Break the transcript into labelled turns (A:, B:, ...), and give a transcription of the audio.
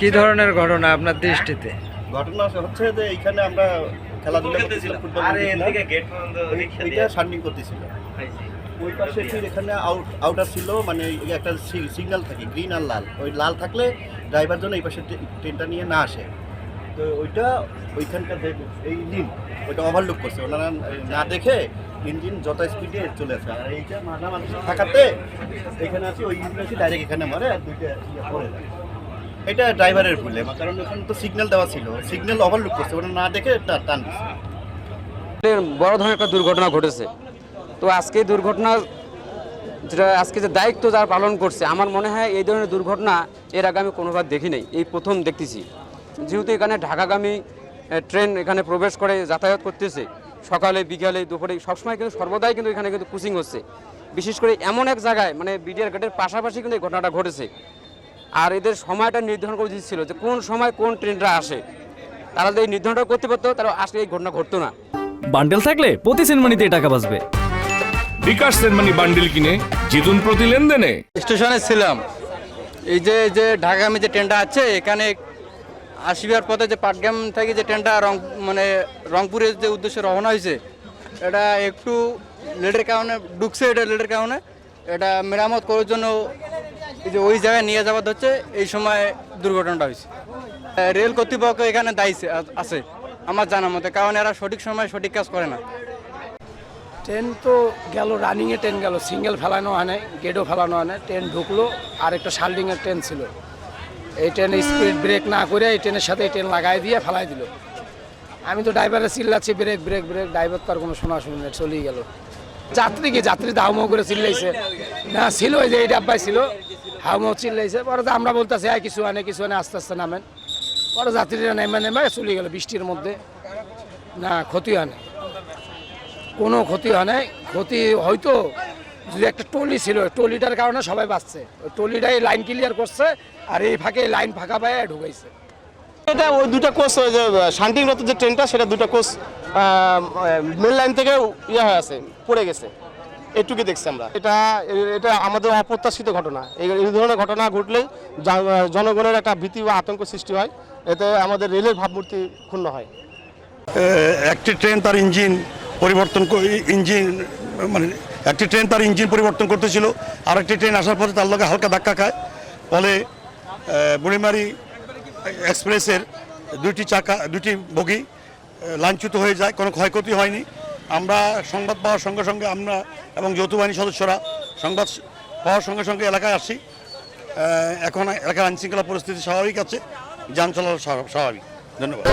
A: কি ধরনের ঘটনা আপনার দৃষ্টিতে?
B: ঘটনা হচ্ছে যে এইখানে আমরা খেলাধুলা করতেছিলাম ফুটবল সার্নিং করতেছিল। ওই পাশে এখানে আউট আউটার ছিল মানে একটা সিগন্যাল থাকে গ্রিন আর লাল। ওই লাল থাকলে ড্রাইভার জন্য এই পাশে ট্রেনটা নিয়ে না আসে। তো ওইটা ওইখানকার এই ইঞ্জিন, ওইটা ওভারলুক করছে। ওনারা না দেখে ইঞ্জিন যত স্পিডে চলে আসে। আর এইটা মাঝামাঝি থাকাতে এখানে আছে ওই ইঞ্জিন আছে ডাইরেক্ট এখানে মারে আর দুইটা ইয়ে পড়ে যায়। এটা ড্রাইভারের ভুলে কারণ ওখানে তো সিগন্যাল দেওয়া ছিল। সিগন্যাল ওভারলুক করছে ওটা না দেখে টান
C: বড় ধরনের একটা দুর্ঘটনা ঘটেছে। তো আজকে দুর্ঘটনা যেটা, আজকে যে দায়িত্ব যারা পালন করছে, আমার মনে হয় এই ধরনের দুর্ঘটনা এর আগে আমি কোনোবার দেখি নাই এই প্রথম দেখতেছি। যেহেতু এখানে ঢাকাগামী ট্রেন এখানে প্রবেশ করে যাতায়াত করতেছে সকালে বিকালে দুপুরে সবসময় কিন্তু সর্বদাই কিন্তু এখানে কিন্তু কুচিং হচ্ছে। বিশেষ করে এমন এক জায়গায় মানে বিডিআর গেটের পাশাপাশি কিন্তু এই ঘটনাটা ঘটেছে। আর এদের সময়টা নির্ধারণ করে দিচ্ছিল যে কোন সময় কোন ট্রেনটা আসে। তারা যদি এই নির্ধারণটা করতে পারতো তারা আসলে এই ঘটনা ঘটতো না।
D: বান্ডেল থাকলে প্রতি সেনমানিতে টাকা বাঁচবে।
E: বিকাশ সেনমানি বান্ডিল কিনে জিতুন প্রতি লেনদেনে।
F: স্টেশনে ছিলাম। এই যে এই যে ঢাকাগামী যে ট্রেনটা আছে এখানে আসিবার পথে যে পাটগ্রাম থেকে যে ট্রেনটা রং মানে রংপুরের যে উদ্দেশ্যে রওনা হয়েছে এটা একটু লেটের কারণে ঢুকছে, এটা লেটের কারণে। এটা মেরামত করার জন্য যে ওই জায়গায় নিয়ে যাওয়া হচ্ছে, এই সময় দুর্ঘটনাটা হয়েছে রেল কর্তৃপক্ষ এখানে দায়ী আছে, আমার জানা মতে, কারণ এরা সঠিক সময় সঠিক কাজ করে না।
G: ট্রেন তো গেল, রানিংয়ে ট্রেন গেল, সিঙ্গেল ফেলানো হয় নাই, গেটও ফেলানো হয় নাই, ট্রেন ঢুকলো আর একটা শাল্ডিংয়ের ট্রেন ছিল। এই ট্রেনে স্পিড ব্রেক না করে এই ট্রেনের সাথে এই ট্রেন লাগাই দিয়ে ফেলাই দিল। আমি তো ড্রাইভারে চিল্লাচ্ছি ব্রেক ব্রেক ব্রেক ড্রাইভার তো আর কোনো শোনা শুনি না চলেই গেল। যাত্রী কি যাত্রী দাউমাও করে চিল্লাইছে। না, ছিল যে এই ডাব্বাই ছিল হাউমাও চিল্লাইছে। পরে তো আমরা বলতেছি আর কিছু আনে কিছু আনে, আস্তে আস্তে নামেন। পরে যাত্রীরা নেমে নেমে চলে গেল বৃষ্টির মধ্যে। না, ক্ষতি হয় না কোনো ক্ষতি হয় নাই। ক্ষতি হয়তো যদি একটা টলি ছিল টলিটার কারণে সবাই বাঁচছে। ওই টলিটাই লাইন ক্লিয়ার করছে আর এই ফাঁকে লাইন ফাঁকা পায়ে ঢুকাইছে।
H: এটা ওই দুটো কোচ ওই যে শান্তিরত যে ট্রেনটা সেটা দুটো কোচ মেন লাইন থেকে ইয়ে হয়ে আছে পড়ে গেছে। এটুকুই দেখছি আমরা। এটা এটা আমাদের অপ্রত্যাশিত ঘটনা। এই ধরনের ঘটনা ঘটলেই জনগণের একটা ভীতি বা আতঙ্ক সৃষ্টি হয়। এতে আমাদের রেলের ভাবমূর্তি ক্ষুণ্ণ হয়।
B: একটি ট্রেন তার ইঞ্জিন পরিবর্তন করে- ইঞ্জিন মানে একটি ট্রেন তার ইঞ্জিন পরিবর্তন করতেছিল আর একটি ট্রেন আসার পথে তার লগে হালকা ধাক্কা খায়। ফলে বুড়িমারি এক্সপ্রেসের দুইটি চাকা দুটি বগি লাঞ্ছিত হয়ে যায়, কোনো ক্ষয়ক্ষতি হয়নি। আমরা সংবাদ পাওয়ার সঙ্গে সঙ্গে আমরা এবং যৌথ বাহিনী সদস্যরা সংবাদ পাওয়ার সঙ্গে সঙ্গে এলাকায় আসি। এখন এলাকার আইনশৃঙ্খলা পরিস্থিতি স্বাভাবিক আছে, যান চলাচল স্বাভাবিক। ধন্যবাদ।